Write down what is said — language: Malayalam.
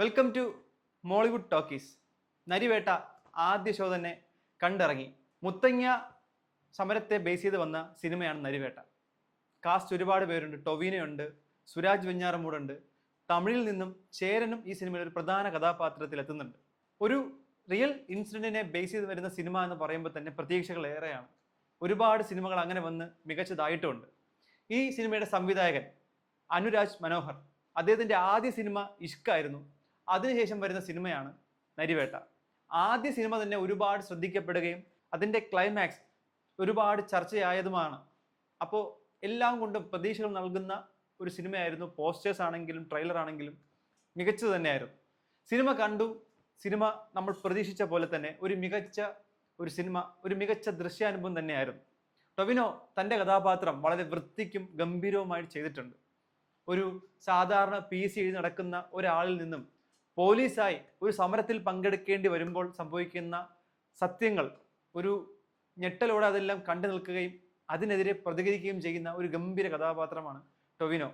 Welcome to Mollywood talkies Narivetta ആദ്യ ഷോ തന്നെ കണ്ടിറങ്ങി. മുത്തങ്ങ സമരത്തെ ബേസ് ചെയ്ത് വന്ന സിനിമയാണ് നരിവേട്ട. കാസ്റ്റ് ഒരുപാട് പേരുണ്ട്. ടൊവീനയുണ്ട് സുരാജ് വെഞ്ഞാറമൂടുണ്ട്. തമിഴിൽ നിന്നും ചേരനും ഈ സിനിമയിൽ ഒരു പ്രധാന കഥാപാത്രത്തിൽ എത്തുന്നുണ്ട്. ഒരു റിയൽ ഇൻസിഡന്റിനെ ബേസ് ചെയ്ത് വരുന്ന സിനിമ എന്ന് പറയുമ്പോൾ തന്നെ പ്രതീക്ഷകൾ ഏറെയാണ്. ഒരുപാട് സിനിമകൾ അങ്ങനെ വന്ന് മികച്ചതായിട്ടുമുണ്ട് ഈ സിനിമയുടെ സംവിധായകൻ അനുരാജ് മനോഹർ. അദ്ദേഹത്തിന്റെ ആദ്യ സിനിമ ഇഷ്കായിരുന്നു. അതിനുശേഷം വരുന്ന സിനിമയാണ് നരിവേട്ട. ആദ്യ സിനിമ തന്നെ ഒരുപാട് ശ്രദ്ധിക്കപ്പെടുകയും അതിന്റെ ക്ലൈമാക്സ് ഒരുപാട് ചർച്ചയായതുമാണ്. അപ്പോൾ എല്ലാം കൊണ്ടും പ്രതീക്ഷകൾ നൽകുന്ന ഒരു സിനിമയായിരുന്നു പോസ്റ്റേഴ്സ് ആണെങ്കിലും ട്രെയിലർ ആണെങ്കിലും മികച്ചത് തന്നെയായിരുന്നു. സിനിമ കണ്ടു സിനിമ നമ്മൾ പ്രതീക്ഷിച്ച പോലെ തന്നെ ഒരു മികച്ച ഒരു സിനിമ ഒരു മികച്ച ദൃശ്യാനുഭവം തന്നെയായിരുന്നു. ടൊവിനോ തന്റെ കഥാപാത്രം വളരെ വൃത്തിക്കും ഗംഭീരവുമായിട്ട് ചെയ്തിട്ടുണ്ട്. ഒരു സാധാരണ പി സി എഴുതി നടക്കുന്ന ഒരാളിൽ നിന്നും പോലീസായി ഒരു സമരത്തിൽ പങ്കെടുക്കേണ്ടി വരുമ്പോൾ സംഭവിക്കുന്ന സത്യങ്ങൾ ഒരു ഞെട്ടലോടെ അതെല്ലാം കണ്ടു നിൽക്കുകയും അതിനെതിരെ പ്രതികരിക്കുകയും ചെയ്യുന്ന ഒരു ഗംഭീര കഥാപാത്രമാണ് ടൊവിനോ.